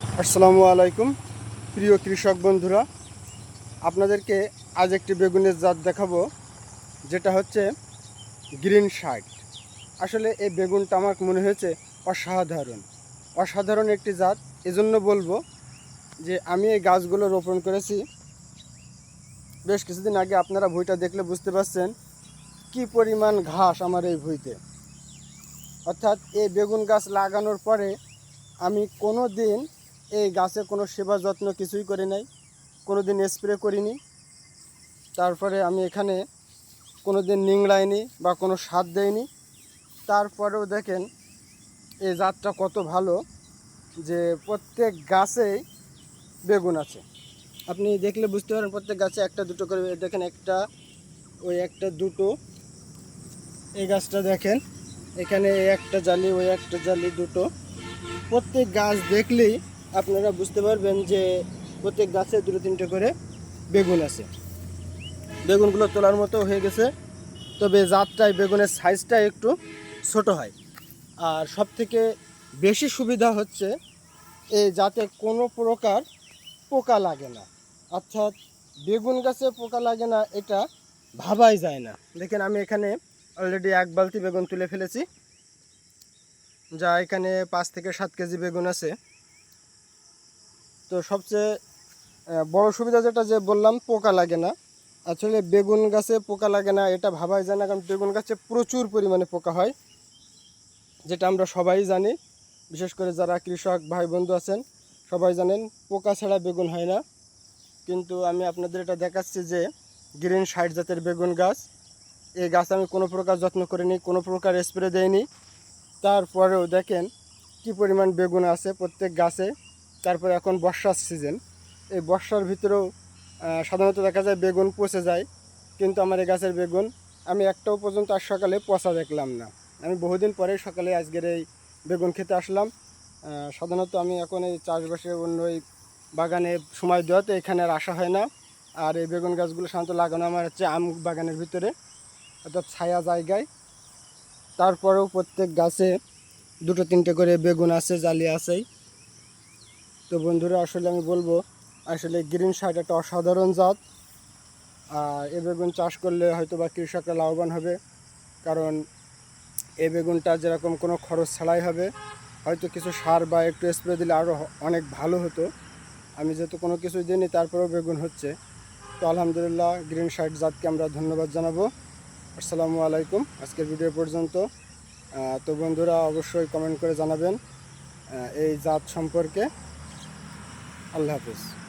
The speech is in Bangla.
আসসালামু আলাইকুম, প্রিয় কৃষক বন্ধুরা। আপনাদেরকে আজ একটি বেগুনের জাত দেখাবো, যেটা হচ্ছে গ্রিন শার্ট আসলে এই বেগুনটা আমার মনে হয়েছে অসাধারণ। অসাধারণ একটি জাত, এজন্য বলব যে আমি এই গাছগুলো রোপণ করেছি। বেশ কিছুদিন আগে আপনারা ভুঁইটা দেখলে বুঝতে পারছেন কি পরিমাণ ঘাস আমার এই ভুঁইতে। অর্থাৎ এই বেগুন গাছ লাগানোর পরে আমি কোনো দিন এই গাছে কোনো সেবা যত্ন কিছুই করি নাই। কোনো দিন স্প্রে করিনি। তারপরে আমি এখানে কোনো দিন নিংড়াইনি বা কোনো সার দেয়নি তারপরেও দেখেন এই জাতটা কত ভালো যে প্রত্যেক গাছেই বেগুন আছে। আপনি দেখলে বুঝতে পারেন প্রত্যেক গাছে একটা দুটো করে, দেখেন একটা, ওই একটা দুটো। এই গাছটা দেখেন, এখানে একটা জালি, ওই একটা জালি দুটো। প্রত্যেক গাছ দেখলেই আপনারা বুঝতে পারবেন যে প্রত্যেক গাছে দুটো তিনটে করে বেগুন আছে। বেগুনগুলো তোলার মতো হয়ে গেছে, তবে জাতটায় বেগুনের সাইজটা একটু ছোট হয়। আর সব থেকে বেশি সুবিধা হচ্ছে এই যাতে কোনো প্রকার পোকা লাগে না। অর্থাৎ বেগুন গাছে পোকা লাগে না, এটা ভাবাই যায় না। দেখেন, আমি এখানে অলরেডি এক বালতি বেগুন তুলে ফেলেছি। যা এখানে পাঁচ থেকে সাত কেজি বেগুন আছে। তো সবচেয়ে বড় সুবিধা যেটা যে বললাম, পোকা লাগে না। আসলে বেগুন গাছে পোকা লাগে না, এটা ভাবাই যায় না, কারণ বেগুন গাছে প্রচুর পরিমাণে পোকা হয়, যেটা আমরা সবাই জানি। বিশেষ করে যারা কৃষক ভাই বন্ধু আছেন, সবাই জানেন পোকা ছাড়া বেগুন হয় না। কিন্তু আমি আপনাদের এটা দেখাচ্ছি যে গ্রিন সাইড জাতের বেগুন গাছ, এই গাছ আমি কোনো প্রকার যত্ন করিনি, কোনো প্রকার স্প্রে দেইনি। তারপরেও দেখেন কি পরিমাণ বেগুন আছে প্রত্যেক গাছে। তারপরে এখন বর্ষার সিজন এই বর্ষার ভিতরেও সাধারণত দেখা যায় বেগুন পচে যায়, কিন্তু আমার এই গাছের বেগুন আমি একটাও পর্যন্ত আজ সকালে পচা দেখলাম না। আমি বহুদিন পরে সকালে আজকের এই বেগুন খেতে আসলাম। সাধারণত আমি এখন এই চাষবাসে অন্য এই বাগানে সময় দেওয়াতে এখানে আর আসা হয় না। আর এই বেগুন গাছগুলো সাধারণত লাগানো আমার হচ্ছে আম বাগানের ভিতরে, অর্থাৎ ছায়া জায়গায়। তারপরেও প্রত্যেক গাছে দুটো তিনটে করে বেগুন আছে, জালি আছেই তো বন্ধুরা, আসলে আমি বলব, আসলে গ্রিন শার্ট একটা অসাধারণ জাত। আর এ বেগুন চাষ করলে হয়তো বা কৃষকরা লাভবান হবে, কারণ এ বেগুনটা যেরকম কোনো খরচ ছাড়াই হবে, হয়তো কিছু সার বা একটু স্প্রে দিলে আরও অনেক ভালো হতো। আমি যেহেতু কোনো কিছু দিইনি, তারপরেও বেগুন হচ্ছে। তো আলহামদুলিল্লাহ গ্রিন শার্ট জাতকে আমরা ধন্যবাদ জানাব। আসসালামু আলাইকুম, আজকের ভিডিও পর্যন্ত। তো বন্ধুরা, অবশ্যই কমেন্ট করে জানাবেন এই জাত সম্পর্কে। আল্লাহ হাফিজ